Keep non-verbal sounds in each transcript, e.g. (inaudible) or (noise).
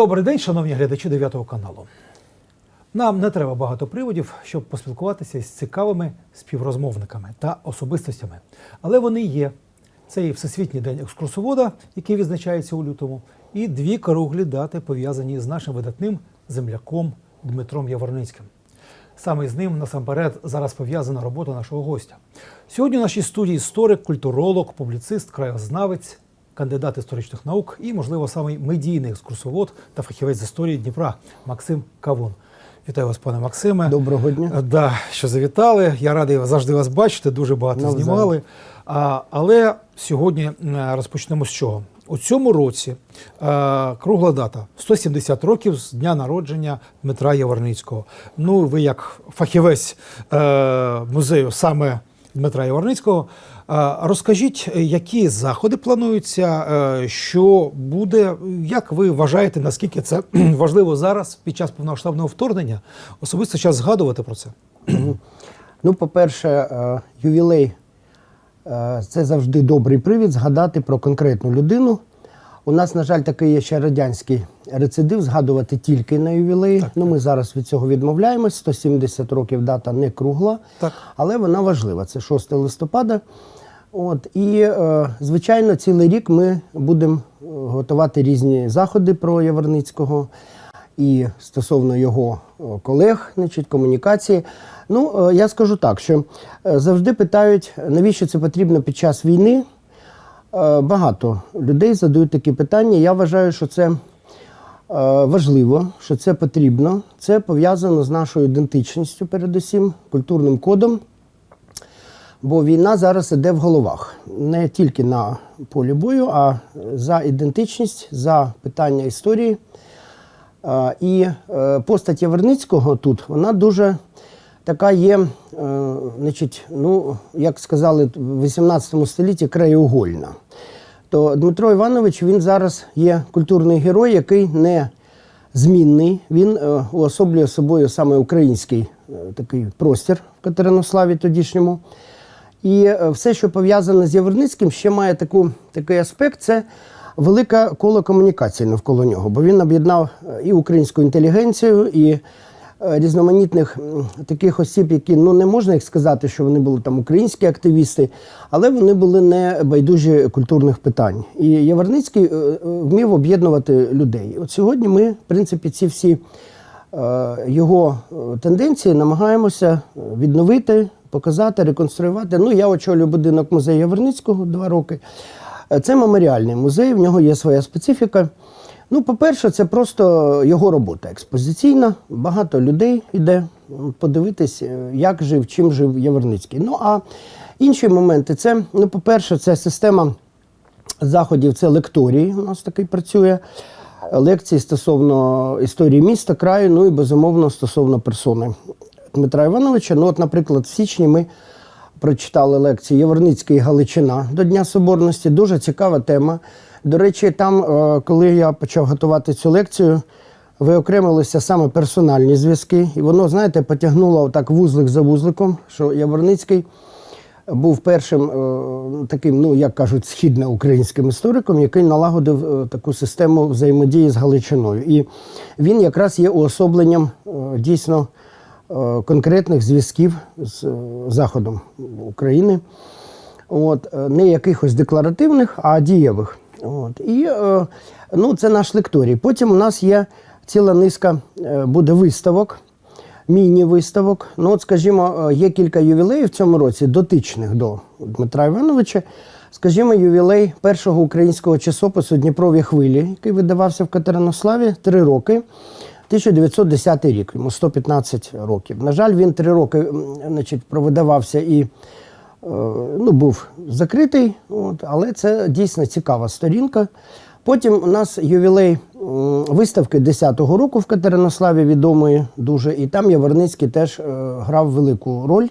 Добрий день, шановні глядачі 9 каналу. Нам не треба багато приводів, щоб поспілкуватися з цікавими співрозмовниками та особистостями. Але вони є. Це і Всесвітній день екскурсовода, який відзначається у лютому, і дві круглі дати пов'язані з нашим видатним земляком Дмитром Яворницьким. Саме з ним насамперед зараз пов'язана робота нашого гостя. Сьогодні в нашій студії історик, культуролог, публіцист, краєзнавець, кандидат історичних наук і, можливо, самий медійний екскурсовод та фахівець з історії Дніпра Максим Кавун. Вітаю вас, пане Максиме. Доброго дня. Е, Да, що завітали. Я радий завжди вас бачити. Дуже багато Навзаєм. знімали. А, але сьогодні розпочнемо з чого? У цьому році е, кругла дата 170 років з дня народження Дмитра Яворницького. Ну, ви як фахівець е, музею саме Дмитра Яворницького. Розкажіть, які заходи плануються, е, що буде, як ви вважаєте, наскільки це (clears throat) важливо зараз під час повномасштабного вторгнення? Особисто час згадувати про це. (clears throat) Ну, по-перше, е, ювілей е, це завжди добрий привід згадати про конкретну людину. У нас, на жаль, такий є ще радянський рецидив згадувати тільки на ювілеї. Ну, ми зараз від цього відмовляємось. 170 років дата не кругла, Так. але вона важлива. Це 6 листопада. От, і, е, звичайно, цілий рік ми будемо е, готувати різні заходи про Яворницького і стосовно його е, колег, значить, комунікації. Ну, е, я скажу так, що завжди питають, навіщо це потрібно під час війни. Е, Багато людей задають такі питання. Я вважаю, що це е, важливо, що це потрібно. Це пов'язано з нашою ідентичністю, передусім, культурним кодом. Бо війна зараз іде в головах не тільки на полі бою, а за ідентичність, за питання історії. Е, І постать Яворницького тут вона дуже така є, значить, ну, як сказали в 18 столітті, краєугольна. То Дмитро Іванович він зараз є культурний герой, який не змінний. Він е, уособлює собою саме український е, такий простір в Катеринославі тодішньому. І е, все, що пов'язане з Яворницьким, ще має таку, такий аспект це велике коло комунікації навколо нього, бо він об'єднав і українську інтелігенцію, і різноманітних таких осіб, які ну не можна їх сказати, що вони були там українські активісти, але вони були не байдужі культурних питань. І Яворницький е, е, вмів об'єднувати людей. От сьогодні ми, в принципі, ці всі е, його е, тенденції намагаємося е, відновити, показати, реконструювати. Ну, я очолюю будинок музею Яворницького два роки. Е, Це меморіальний музей, в нього є своя специфіка. Ну, по-перше, це просто його робота експозиційна. Багато людей йде подивитись, е, як жив, чим жив Яворницький. Ну а інші моменти це, ну, по-перше, це система заходів, це лекторії. У нас такий працює. Лекції стосовно історії міста, краю, ну і безумовно стосовно персони Дмитра Івановича. Ну, от, наприклад, в січні ми прочитали лекцію Яворницький і Галичина до Дня Соборності. Дуже цікава тема. До речі, там, е, коли я почав готувати цю лекцію, виокремилися саме персональні зв'язки. І воно, знаєте, потягнуло отак вузлик за вузликом, що Яворницький був першим е, таким, ну як кажуть, східноукраїнським істориком, який налагодив е, таку систему взаємодії з Галичиною. І він якраз є уособленням дійсно конкретних зв'язків з Заходом України. От, не якихось декларативних, а дієвих. От. І е, ну, це наш лекторій. Потім у нас є ціла низка е, буде виставок, міні-виставок. Ну, от, скажімо, е, є кілька ювілеїв в цьому році, дотичних до Дмитра Івановича. Скажімо, ювілей першого українського часопису Дніпрові хвилі, який видавався в Катеринославі три роки. 1910 рік, йому 115 років. На жаль, він три роки значить, провидавався і ну, був закритий, от, але це дійсно цікава сторінка. Потім у нас ювілей виставки 10-го року в Катеринославі відомої дуже, і там Яворницький теж е, грав велику роль.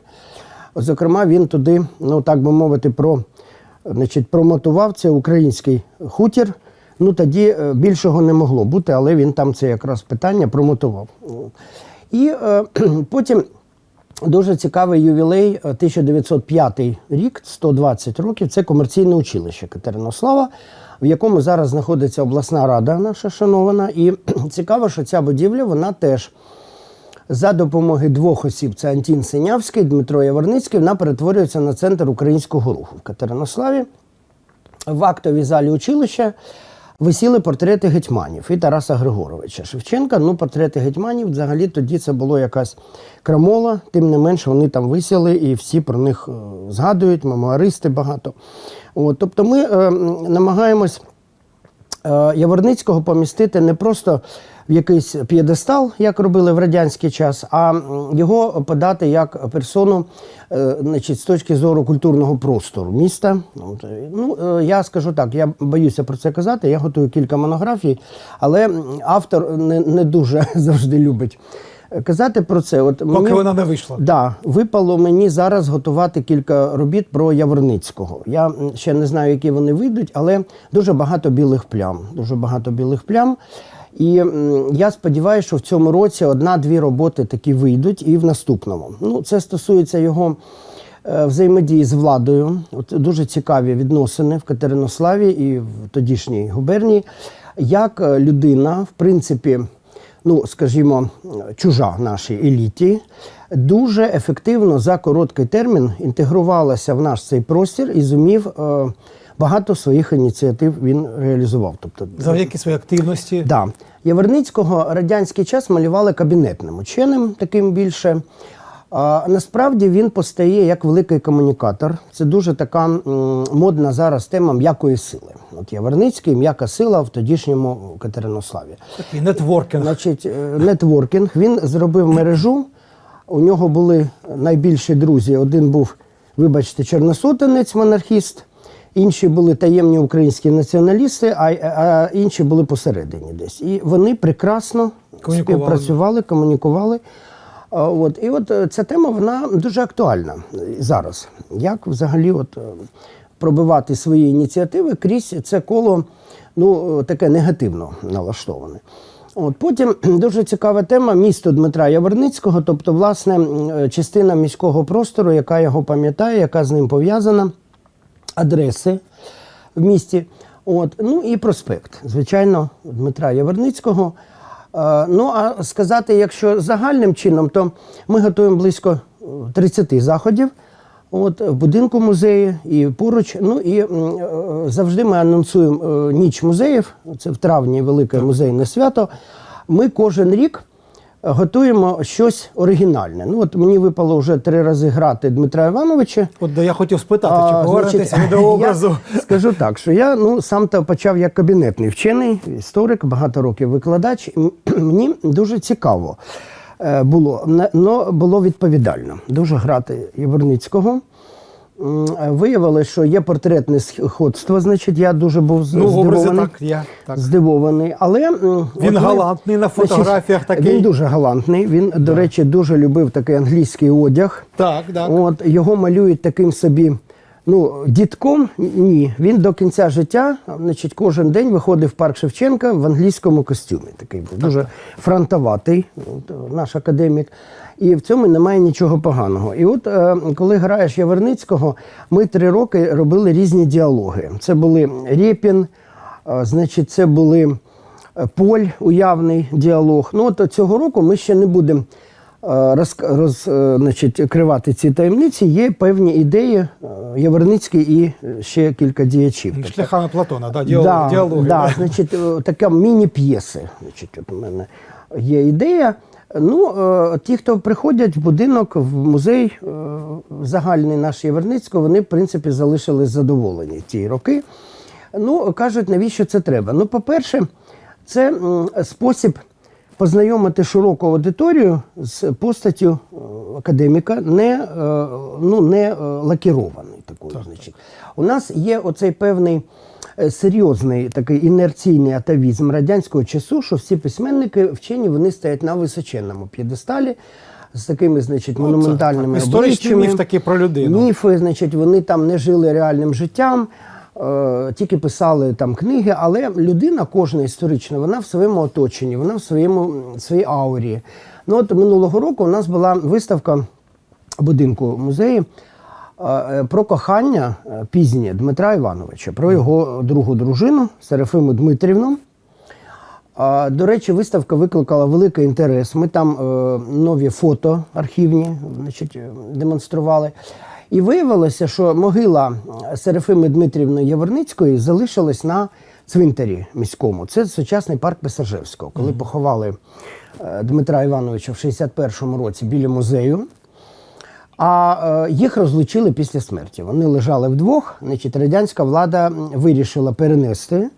Зокрема, він туди, ну так би мовити, про, значить, промотував це український хутір. Ну тоді е, більшого не могло бути, але він там це якраз питання промотував. І е, (clears throat) потім дуже цікавий ювілей е, 1905 рік, 120 років. Це комерційне училище Катеринослава. в якому зараз знаходиться обласна рада, наша шанована. І (clears throat) цікаво, що ця будівля вона теж за допомоги двох осіб: це Антін Синявський, Дмитро Яворницький, вона перетворюється на центр українського руху в Катеринославі. В актовій залі училища висіли портрети гетьманів і Тараса Григоровича Шевченка. Ну, портрети гетьманів взагалі тоді це було якась крамола, тим не менше вони там висіли і всі про них е, згадують, мемуаристи багато. От, тобто ми е, намагаємось Яворницького помістити не просто в якийсь п'єдестал, як робили в радянський час, а його подати як персону е, значить, з точки зору культурного простору міста. Е, Ну, е, я скажу так, я боюся про це казати. Я готую кілька монографій, але автор не, не дуже (laughs) завжди любить е, казати про це. От Поки мені- вона не вийшла. Да, випало мені зараз готувати кілька робіт про Яворницького. Я ще не знаю, які вони вийдуть, але дуже багато білих плям. Дуже багато білих плям. І я сподіваюся, що в цьому році одна-дві роботи такі вийдуть і в наступному. Ну, це стосується його е, взаємодії з владою. От дуже цікаві відносини в Катеринославі і в тодішній губернії. Як е, людина, в принципі, ну скажімо, чужа нашій еліті, дуже ефективно за короткий термін інтегрувалася в наш цей простір і зумів е, багато своїх ініціатив він реалізував. Тобто, Завдяки своїй активності. Да. Яворницького радянський час малювали кабінетним ученим, таким більше. А насправді він постає як великий комунікатор. Це дуже така модна зараз тема м'якої сили. От Яворницький м'яка сила в тодішньому Катеринославі. Такий нетворкінг. Значить, е, нетворкінг. Він зробив мережу. У нього були найбільші друзі. Один був, вибачте, чорносотенець, монархіст, інші були таємні українські націоналісти, а, а інші були посередині десь. І вони прекрасно Комунікували. співпрацювали, комунікували. От. І от е, ця тема вона дуже актуальна зараз. Як взагалі от, е, пробивати свої ініціативи крізь це коло ну, е, таке негативно налаштоване. От, потім дуже цікава тема місто Дмитра Яворницького, тобто, власне, е, частина міського простору, яка його пам'ятає, яка з ним пов'язана, адреси в місті. От, ну і проспект, звичайно, Дмитра Яворницького. Е, ну, а сказати, якщо загальним чином, то ми готуємо близько е, 30 заходів. От в будинку музею і поруч. Ну і е, завжди ми анонсуємо е, ніч музеїв. Це в травні велике музейне свято. Ми кожен рік готуємо щось оригінальне. Ну от мені випало вже три рази грати Дмитра Івановича. От я хотів спитати, А, чи повернетеся ви до образу. Я скажу так, що я ну сам то почав як кабінетний вчений, історик, багато років викладач. І Мені дуже цікаво е, було, але було відповідально. Дуже грати Яворницького. Виявилося, що є портретне сходство, значить, я дуже був Ну, здивований. так, я так. Здивований, але Він от галантний на фотографіях такий. Він дуже галантний. Він, до речі, дуже любив такий англійський одяг. Так, так. От його малюють таким собі. Ну, дітком ні. Він до кінця життя, значить, кожен день виходив в парк Шевченка в англійському костюмі. Такий був дуже фронтоватий, наш академік. І в цьому немає нічого поганого. І от е, коли граєш Яворницького, ми три роки робили різні діалоги. Це були Рєпін, е, значить, це були е, Поль, уявний діалог. Ну, от цього року ми ще не будемо роз, роз, значить, кривати ці таємниці. Є певні ідеї Яворницький і ще кілька діячів. Тобто, Шляхами Платона, да, діалог, да, діалоги. Да, значить, така міні-п'єси. Значить, от у мене є ідея. Ну, е, ті, хто приходять в будинок, в музей е, загальний наш Єверницького, вони, в принципі, залишились задоволені ті роки. Ну, кажуть, навіщо це треба? Ну, по-перше, це спосіб познайомити широку аудиторію з постаттю е, академіка, не, е, ну, не е, лакірований такою. Значить. У нас є оцей певний серйозний такий інерційний атавізм радянського часу, що всі письменники вчені вони стоять на височенному п'єдесталі з такими, значить, монументальними Ну, так. Історичний обличчями. міф такий про людину. Міфи, значить, вони там не жили реальним життям, тільки писали там книги, але людина кожна історична, вона в своєму оточенні, вона в своєму своїй аурі. Ну от минулого року у нас була виставка будинку музею. е, про кохання е, пізнє Дмитра Івановича, про його другу дружину Серафиму Дмитрівну. До речі, виставка викликала великий інтерес. Ми там е, нові фото архівні значить, е, демонстрували. І виявилося, що могила Серафими Дмитрівни Яворницької залишилась на цвинтарі міському. Це сучасний парк Писажевського. Коли поховали е, Дмитра Івановича в 61-му році біля музею. А е, їх розлучили після смерті. Вони лежали вдвох. Значить, радянська влада вирішила перенести, е,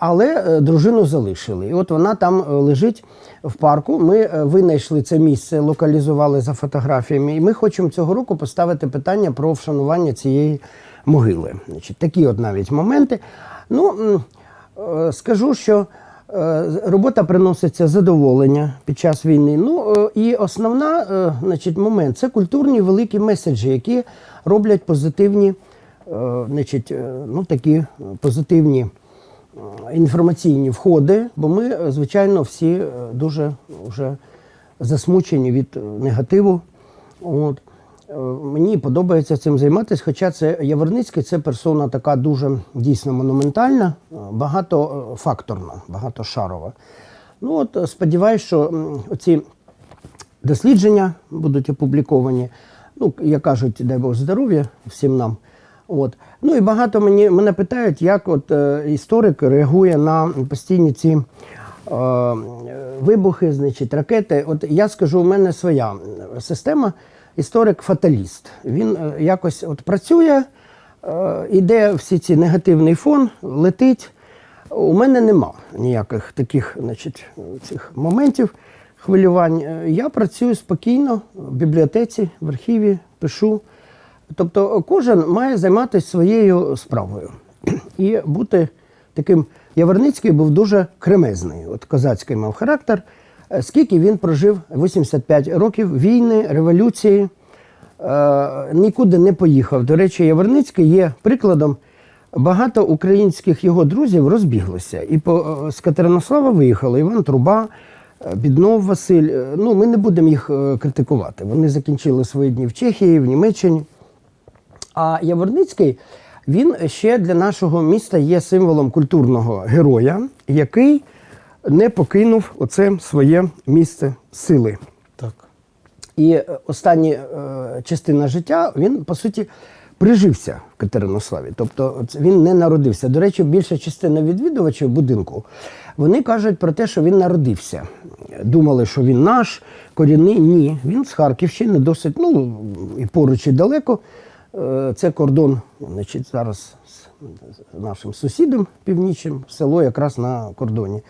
але е, дружину залишили. І от вона там е, лежить в парку. Ми е, винайшли це місце, локалізували за фотографіями. І ми хочемо цього року поставити питання про вшанування цієї могили. Значить, такі от навіть моменти. Ну, е, скажу, що. Е, Робота приноситься задоволення під час війни. Ну е, і основна е, значить, момент це культурні великі меседжі, які роблять позитивні, е, значить, е, ну, такі позитивні е, інформаційні входи, бо ми, е, звичайно, всі е, дуже вже засмучені від е, негативу. От. Е, Мені подобається цим займатися, хоча це Яворницький це персона така дуже дійсно монументальна, е, багатофакторна, багатошарова. Ну от е, сподіваюсь, що ці дослідження будуть опубліковані. Ну, як кажуть, дай Бог здоров'я всім нам. От. Ну і багато мені мене питають, як от е, історик реагує на постійні ці е, вибухи, значить, ракети. От я скажу, у мене своя система. Історик-фаталіст. Він е, якось от працює, е, всі ці негативний фон, летить. У мене нема ніяких таких значить, цих моментів хвилювань. Е, Я працюю спокійно в бібліотеці, в архіві, пишу. Тобто кожен має займатися своєю справою (clears throat) і бути таким. Яворницький був дуже кремезний. От козацький мав характер. Е, Скільки він прожив 85 років війни, революції, е, нікуди не поїхав. До речі, Яворницький є прикладом. Багато українських його друзів розбіглося. І по, е, з Катеринослава виїхали Іван Труба, е, Біднов Василь. Ну, ми не будемо їх критикувати. Вони закінчили свої дні в Чехії, в Німеччині. А Яворницький він ще для нашого міста є символом культурного героя, який не покинув оце своє місце сили. Так. І е, останні е, частина життя він, по суті, прижився в Катеринославі. Тобто він не народився. До речі, більша частина відвідувачів будинку вони кажуть про те, що він народився. Думали, що він наш, корінний. Ні, він з Харківщини, досить, ну і поруч і далеко. Е, Це кордон, значить, зараз з нашим сусідом північним, село якраз на кордоні.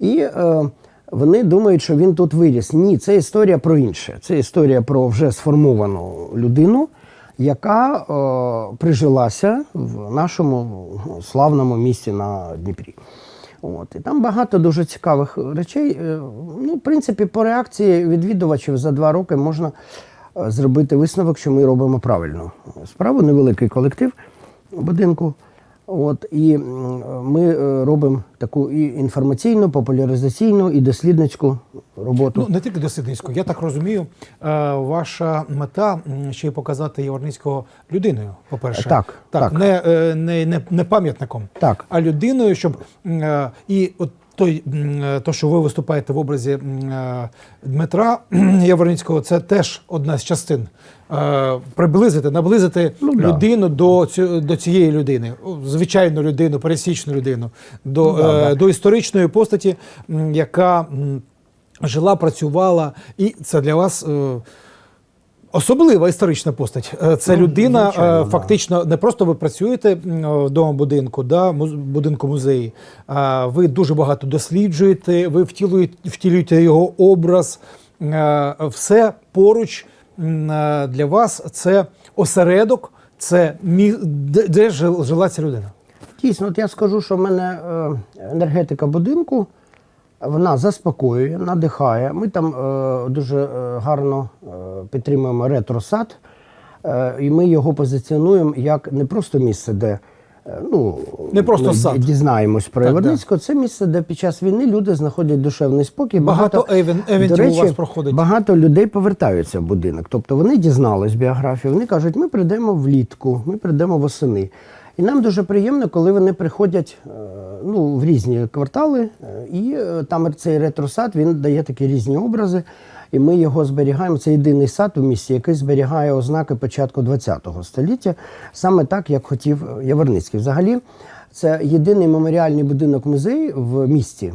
І е, вони думають, що він тут виріс. Ні, це історія про інше. Це історія про вже сформовану людину, яка е, прижилася в нашому славному місті на Дніпрі. От. І там багато дуже цікавих речей. Е, Ну, в принципі, по реакції відвідувачів за два роки можна зробити висновок, що ми робимо правильну справу. Невеликий колектив будинку. От, і ми е, робимо таку і інформаційну, популяризаційну, і дослідницьку роботу. Ну, не тільки дослідницьку. Я так розумію, е, ваша мета ще й показати Яворницького людиною, по-перше. Так, так. Не, е, не, не, не пам'ятником, Так. а людиною, щоб і от той, е, то, що ви виступаєте в образі е, Дмитра (clears throat) Яворницького, це теж одна з частин. Е, Приблизити, наблизити Ну, да. людину до, цю, до цієї людини, звичайну людину, пересічну людину, до, Ну, да, е, да. до історичної постаті, яка жила, працювала, і це для вас. е, Особлива історична постать. Е, Це Ну, людина, звичайно, е, фактично, не просто ви працюєте м, в домобудинку, да, будинку музеї. а Ви дуже багато досліджуєте, ви втілюєте, втілюєте його образ. Е, Все поруч е, для вас це осередок, це мі- де, жила ця людина. Дійсно, от я скажу, що в мене е, енергетика будинку вона заспокоює, надихає. Ми там е, дуже е, гарно е, підтримуємо ретро-сад, е, і ми його позиціонуємо як не просто місце, де е, ну, Не просто ми сад. дізнаємось про Так, Яворницького. Це місце, де під час війни люди знаходять душевний спокій. Багато евен- евентів до речі, у вас проходить. Багато людей повертаються в будинок. Тобто вони дізнались біографію. Вони кажуть, ми прийдемо влітку, ми прийдемо восени. І нам дуже приємно, коли вони приходять е, ну, в різні квартали, е, і е, там цей ретросад він дає такі різні образи. І ми його зберігаємо. Це єдиний сад у місті, який зберігає ознаки початку ХХ століття, саме так, як хотів Яворницький. Взагалі, це єдиний меморіальний будинок музей в місті.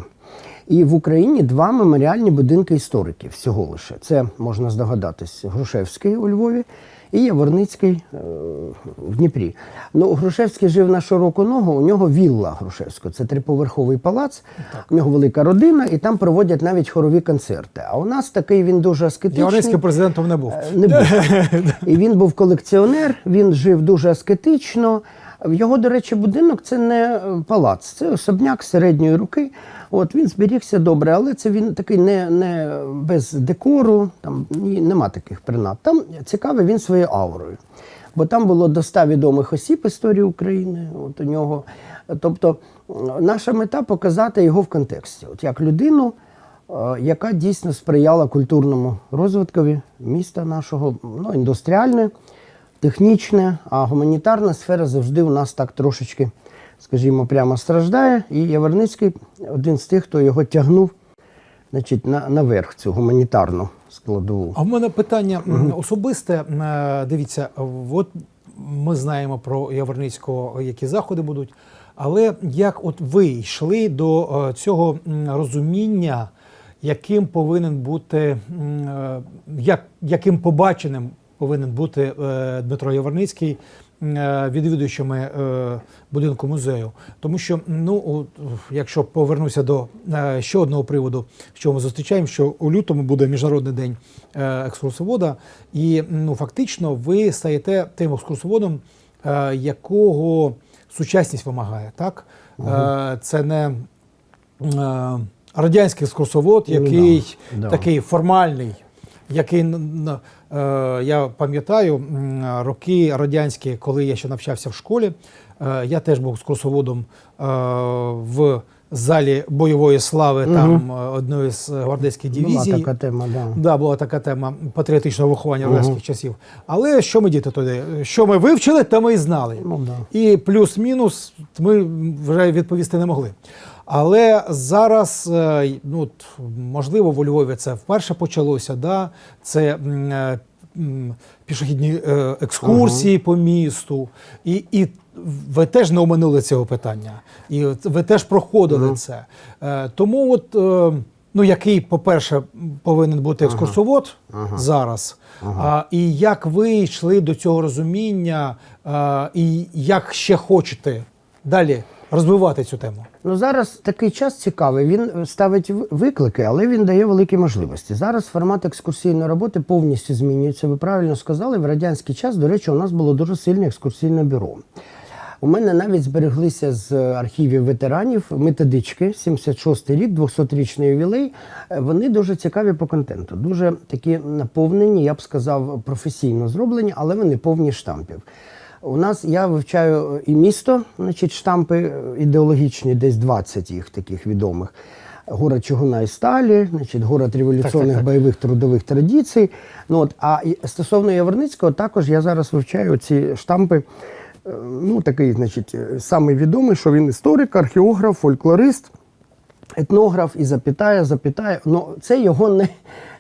І в Україні два меморіальні будинки істориків всього лише. Це можна здогадатись Грушевський у Львові і Яворницький е, в Дніпрі. Ну, Грушевський жив на широку ногу, у нього вілла Грушевського. Це триповерховий палац, у нього велика родина, і там проводять навіть хорові концерти. А у нас такий він дуже аскетичний. Яворницький президентом не був. Не був. (laughs) І він був колекціонер, він жив дуже аскетично. Його, до речі, будинок це не е, палац, це особняк середньої руки. От він зберігся добре, але це він такий не, не без декору, там нема таких принад. Там цікавий він своєю аурою. Бо там було до ста відомих осіб історії України. От у нього. Тобто, наша мета показати його в контексті, от як людину, е, яка дійсно сприяла культурному розвиткові міста нашого, ну, індустріальне, технічне, а гуманітарна сфера завжди у нас так трошечки, скажімо, прямо страждає. І Яворницький один з тих, хто його тягнув значить, на, наверх цю гуманітарну складову. А в мене питання особисте. Е, Дивіться, от ми знаємо про Яворницького, які заходи будуть. Але як от ви йшли до е, цього розуміння, яким повинен бути, е, як, яким побаченим повинен бути е, Дмитро Яворницький е, відвідувачами е, будинку музею? Тому що, ну, якщо повернуся до ще одного приводу, що ми зустрічаємо, що у лютому буде міжнародний день екскурсовода, і ну фактично ви стаєте тим екскурсоводом, якого сучасність вимагає. Так е, це не радянський екскурсовод, Ну, який да, да. такий формальний. Який е, я пам'ятаю роки радянські, коли я ще навчався в школі, е, я теж був екскурсоводом е, в залі бойової слави там е, одної з гвардейських Була така тема, да. Да, була така тема патріотичного виховання радянських часів. Але що ми діти туди? Що ми вивчили, то ми і знали. Ну, да. І плюс-мінус ми вже відповісти не могли. Але зараз, е, ну можливо, у Львові це вперше почалося. Да? Це е, пішохідні е, екскурсії по місту. І, і ви теж не оминули цього питання. І ви теж проходили це. Е, Тому, от, ну, який, по-перше, повинен бути екскурсовод зараз, а, і як ви йшли до цього розуміння, а, і як ще хочете далі розвивати цю тему? Ну зараз такий час цікавий. Він ставить виклики, але він дає великі можливості. Зараз формат екскурсійної роботи повністю змінюється. Ви правильно сказали, в радянський час, до речі, у нас було дуже сильне екскурсійне бюро. У мене навіть збереглися з архівів ветеранів методички, 76-й рік, 200-річний ювілей. Вони дуже цікаві по контенту, дуже такі наповнені, я б сказав, професійно зроблені, але вони повні штампів. У нас я вивчаю і місто, значить, штампи е, ідеологічні, десь 20 їх таких відомих. Город чугуна і сталі, значить, город революційних бойових трудових традицій. Ну, от, а стосовно Яворницького, також я зараз вивчаю ці штампи. Е, Ну, такий, значить, е, самий відомий, що він історик, археограф, фольклорист, етнограф і запитає, запитає. Ну, це його не,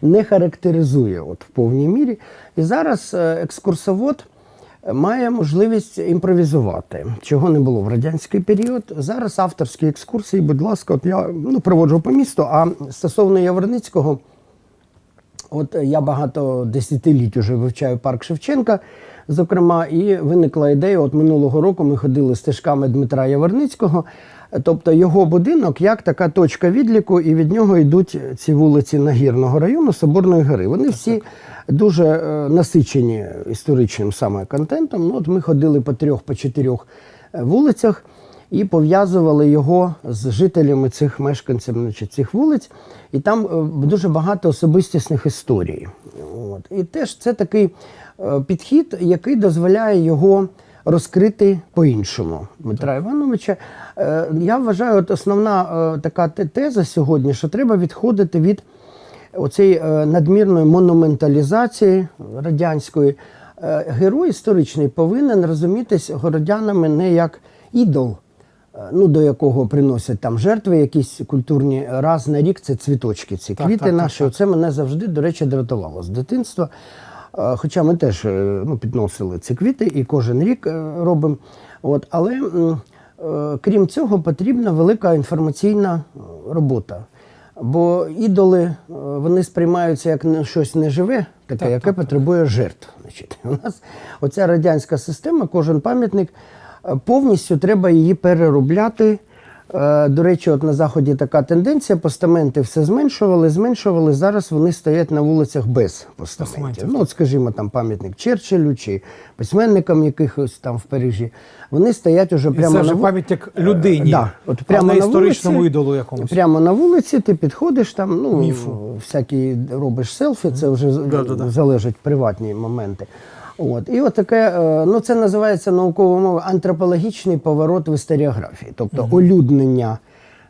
не характеризує от, в повній мірі. І зараз е, екскурсовод має можливість імпровізувати, чого не було в радянський період. Зараз авторські екскурсії, будь ласка, от я ну, проводжу по місту, а стосовно Яворницького. От я багато десятиліть вже вивчаю парк Шевченка, зокрема, і виникла ідея. От минулого року ми ходили стежками Дмитра Яворницького. Тобто його будинок як така точка відліку, і від нього йдуть ці вулиці Нагірного району Соборної гори. Вони всі дуже е, насичені історичним саме контентом. Ну, от ми ходили по трьох, по чотирьох е, вулицях і пов'язували його з жителями цих мешканців значить, цих вулиць. І там е, дуже багато особистісних історій. От. І теж це такий підхід, який дозволяє його розкрити по-іншому Дмитра Івановича. Е, Я вважаю, от основна е, така теза сьогодні, що треба відходити від оцієї е, надмірної монументалізації радянської. Герой історичний повинен розумітись городянами не як ідол, ну, до якого приносять там жертви якісь культурні раз на рік. Це цвіточки, ці Так, квіти так, так, наші. так. Це мене завжди, до речі, дратувало з дитинства. Е, Хоча ми теж е, ну, підносили ці квіти і кожен рік е, робимо. От, але крім цього, потрібна велика інформаційна робота. Бо ідоли вони сприймаються як щось неживе, таке, Так, яке так, так. потребує жертв. Значить, у нас оця радянська система, кожен пам'ятник повністю треба її переробляти. Е, До речі, от на заході така тенденція: постаменти все зменшували, зменшували. Зараз вони стоять на вулицях без постаментів. Ну, от, скажімо, там пам'ятник Черчиллю чи письменникам якихось там в Парижі. Вони стоять уже І прямо це вже на пам'ятник людині, Да, от прямо не на історичному вулиці. ідолу якомусь. Прямо на вулиці ти підходиш там, ну Міфу. всякі робиш селфі, це вже Да-да-да. залежать приватні моменти. От. І от таке, е, ну це називається науковою мовою антропологічний поворот в історіографії, тобто олюднення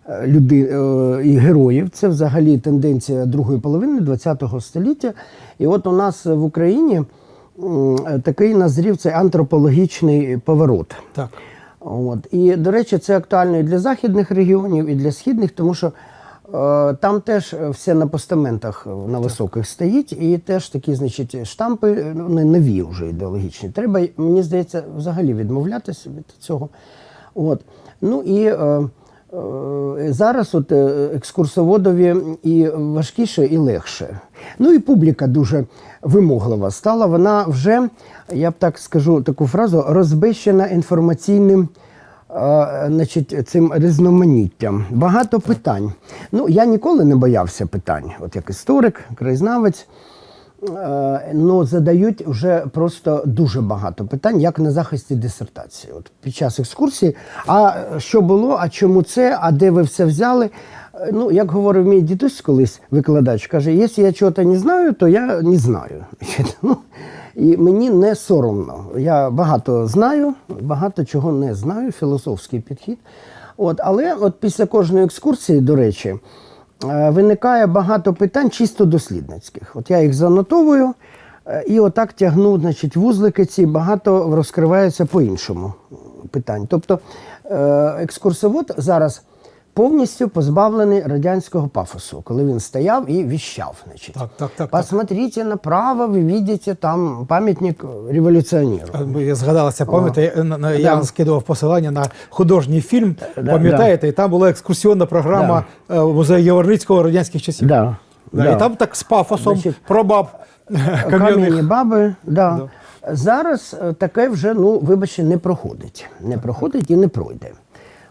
е, люди, е, і героїв. Це взагалі тенденція другої половини ХХ століття. І от у нас в Україні такий назрів цей антропологічний поворот. Так. От. І, до речі, це актуально і для західних регіонів, і для східних, тому що там теж все на постаментах е, на високих стоїть, і теж такі, значить, штампи е, ну, не нові вже ідеологічні. Треба, мені здається, взагалі відмовлятися від цього. От. Ну і е, е, зараз от е, екскурсоводові і важкіше, і легше. Ну і публіка дуже вимоглива стала. Вона вже, я б так скажу таку фразу, розбещена інформаційним. Значить, цим різноманіттям багато питань. Ну я ніколи не боявся питань, от як історик, краєзнавець. Е, Ну, задають вже просто дуже багато питань, як на захисті дисертації. От під час екскурсії, а що було, а чому це, а де ви все взяли? Е, Ну, як говорив мій дідусь колись, викладач, каже, якщо я чого-то не знаю, то я не знаю. (laughs) Ну, і мені не соромно. Я багато знаю, багато чого не знаю, філософський підхід. От, але от після кожної екскурсії, до речі, е, виникає багато питань чисто дослідницьких. От я їх занотовую е, і отак тягну, значить, вузлики ці багато розкривається по-іншому питань. Тобто е, екскурсовод зараз повністю позбавлений радянського пафосу, коли він стояв і віщав. Значить. Так, так, так, так. Посмотрите направо, ви видите там пам'ятник революціонеру. Е, Я згадалася, пам'ятаєте, на- на- я вам скидував посилання на художній фільм. Да, Пам'ятаєте, і там була екскурсійна програма е, музею Яворницького радянських часів. Да, Да, да. І там так з пафосом Значить, про баб (laughs) Кам'яні баби, да. Зараз е, таке вже, ну, вибачте, не проходить. Не проходить і не пройде.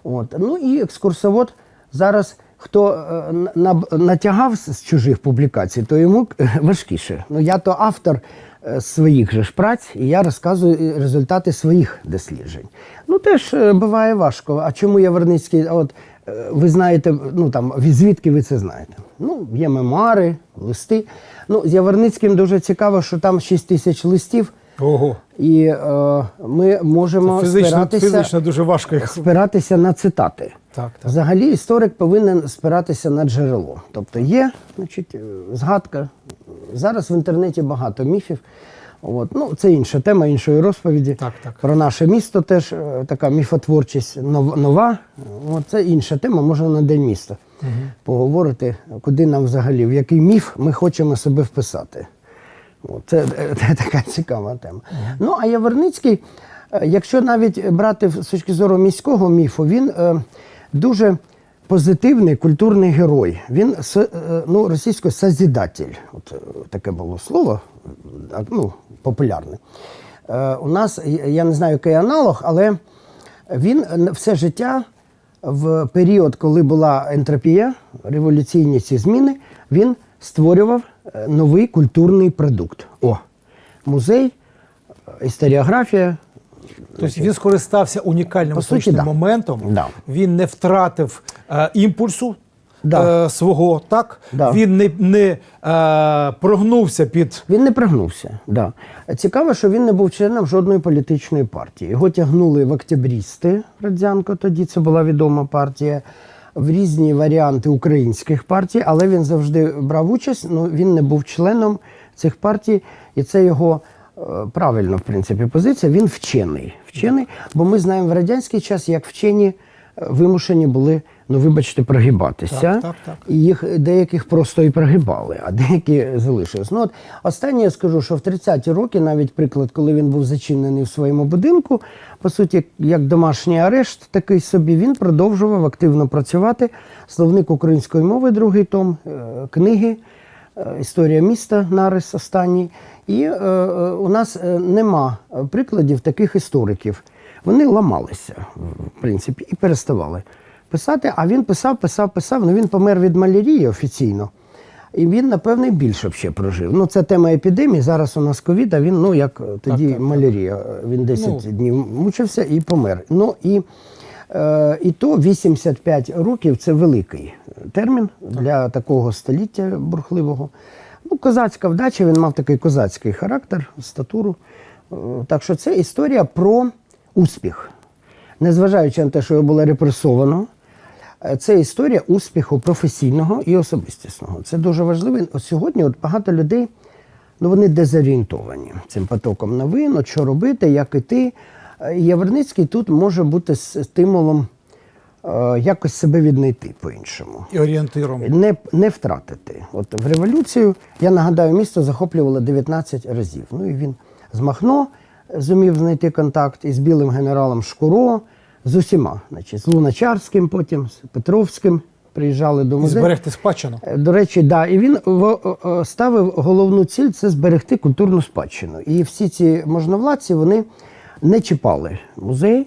От. Ну і екскурсовод зараз, хто е, натягав з чужих публікацій, то йому е, важкіше. Ну, я то автор е, своїх же ж праць, і я розказую результати своїх досліджень. Ну, теж буває важко. А чому Яворницький? От ви знаєте, ну там звідки ви це знаєте? Ну, є мемуари, листи. Ну, з Яворницьким дуже цікаво, що там 6 тисяч листів, Ого. і е, ми можемо Фізично, спиратися, фізично дуже важко їх. спиратися на цитати. Так, так. Взагалі історик повинен спиратися на джерело. Тобто є значить, е, згадка. Зараз в інтернеті багато міфів. От. Ну, це інша тема іншої розповіді. Так, так. Про наше місто теж е, така міфотворчість нов- нова. От, це інша тема, можна на День міста поговорити, куди нам взагалі, в який міф ми хочемо себе вписати. Це, е, (laughs) це така цікава тема. Ну, а Яворницький, е, якщо навіть брати з точки зору міського міфу, він е, дуже позитивний культурний герой. Він ну, російською созидатель. От таке було слово, ну, популярне. У нас, я- не знаю, який аналог, але він все життя в період, коли була ентропія, революційні ці зміни, він створював новий культурний продукт. О, музей, е, історіографія. Тобто він скористався унікальним По суті, да. моментом, Да. він не втратив е, імпульсу, Да. е, свого, так? Да. Він не, не е, прогнувся під Він не прогнувся. Да. Цікаво, що він не був членом жодної політичної партії. Його тягнули в октябрісти Радзянко, тоді це була відома партія, в різні варіанти українських партій, але він завжди брав участь. Ну він не був членом цих партій, і це його. е, Правильно, в принципі, позиція. Він вчений. Вчений, бо ми знаємо в радянський час, як вчені вимушені були, ну вибачте, прогибатися. Так, так, так. І їх деяких просто і прогибали, а деякі залишились. Ну от останнє я скажу, що в 30-ті роки, навіть приклад, коли він був зачинений в своєму будинку, по суті, як домашній арешт, такий собі, він продовжував активно працювати. Словник української мови, другий том, е, книги. е, Історія міста нарис останній. І е, е, у нас нема прикладів таких істориків. Вони ламалися, в принципі, і переставали писати. А він писав, писав, писав. Ну він помер від малярії офіційно. І він, напевно, і більше ще прожив. Ну, це тема епідемії. Зараз у нас ковід, а він, ну як тоді так, так. малярія. Він 10 Ну. днів мучився і помер. Ну і, е, і то 85 років це великий термін для такого століття бурхливого. Ну, козацька вдача, він мав такий козацький характер, статуру. Е, Так що це історія про успіх. Незважаючи на те, що його було репресовано, е, це історія успіху професійного і особистісного. Це дуже важливо. От сьогодні от багато людей ну, вони дезорієнтовані цим потоком новин, от що робити, як іти. Е, Яворницький тут може бути стимулом е, якось себе віднайти по-іншому. і орієнтиром. Не, не втратити. От в революцію, я нагадаю, місто захоплювало 19 разів. Ну і він з Махно зумів знайти контакт із білим генералом Шкуро, з усіма, значить, з Луначарським, потім з Петровським приїжджали до І музею. зберегти спадщину. Е, До речі, да, і він ставив головну ціль це зберегти культурну спадщину. І всі ці можновладці вони не чіпали музей.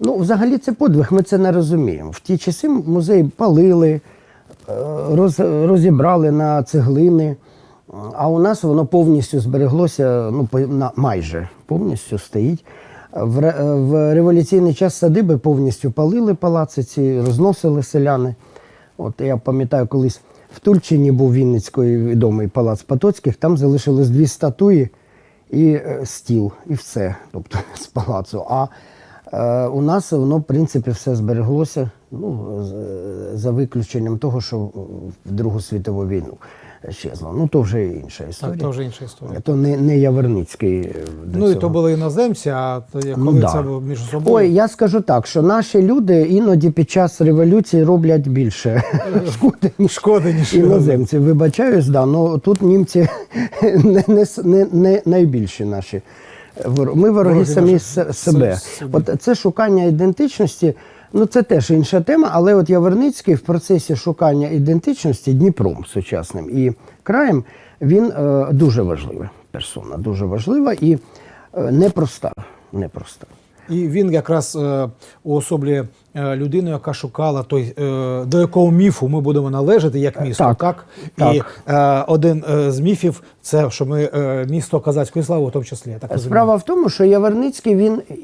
Ну, взагалі, це подвиг, ми це не розуміємо. В ті часи музей палили, е, роз, розібрали на цеглини. А у нас воно повністю збереглося, ну, майже повністю стоїть. В, в революційний час садиби повністю палили палаци, ці розносили селяни. От я пам'ятаю, колись в Тульчині був Вінницький відомий палац Потоцьких, там залишилось дві статуї і е, стіл, і все, тобто з палацу. А е, у нас воно, в принципі, все збереглося, ну, за виключенням того, що в Другу світову війну щезло. Ну, то вже інша історія. Так, то вже інша історія. То не, не Яворницький. е, до Ну і то були іноземці, а то, як Ну, коли да. це було між собою. Ой, я скажу так, що наші люди іноді під час революції роблять більше (laughs) шкоди, ніж Шкоди, ніж іноземці. Вибачаюсь, да, ну тут німці (laughs) не, не, не, не найбільші наші. Ми вороги самі себе. От це шукання ідентичності. Ну, це теж інша тема, але от Яворницький в процесі шукання ідентичності Дніпром сучасним і краєм він е, дуже важлива персона, дуже важлива і е, непроста. непроста. І він якраз е, уособлює е, людину, яка шукала той, е, до якого міфу ми будемо належати як місто. Так, Так, так. І е, один е, з міфів це що ми е, місто козацької слави, в тому числі. Я так розумію. Справа в тому, що Яворницький він е,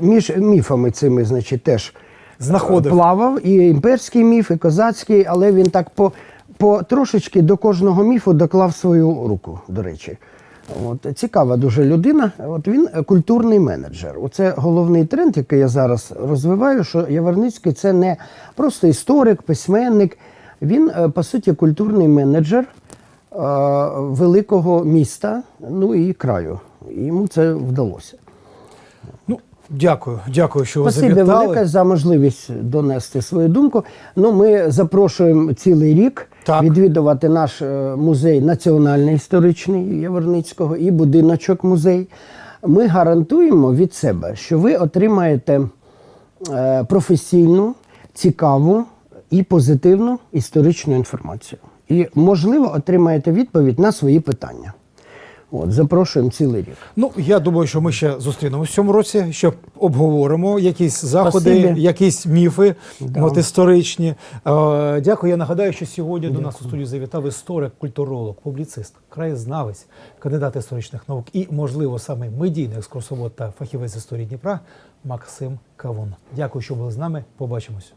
між міфами цими, значить, теж Знаходив. плавав. І імперський міф, і козацький, але він так по, по трошечки до кожного міфу доклав свою руку, до речі. От, цікава дуже людина. От він е, культурний менеджер. Оце головний тренд, який я зараз розвиваю, що Яворницький це не просто історик, письменник. Він, е, по суті, культурний менеджер е, великого міста, ну і краю. Йому це вдалося. Ну, дякую, дякую, що ви Спасибі завітали. велике за можливість донести свою думку. Ну, ми запрошуємо цілий рік Так. відвідувати наш е, музей національний історичний Яворницького і будиночок музей. Ми гарантуємо від себе, що ви отримаєте е, професійну, цікаву і позитивну історичну інформацію. І, можливо, отримаєте відповідь на свої питання. От, запрошуємо цілий рік. Ну, я думаю, що ми ще зустрінемося в цьому році, що обговоримо якісь заходи, Спасибі. якісь міфи Да. от, історичні. Е, дякую. Я нагадаю, що сьогодні до нас у студію завітав історик, культуролог, публіцист, краєзнавець, кандидат історичних наук і, можливо, саме медійний екскурсовод та фахівець з історії Дніпра Максим Кавун. Дякую, що були з нами. Побачимось.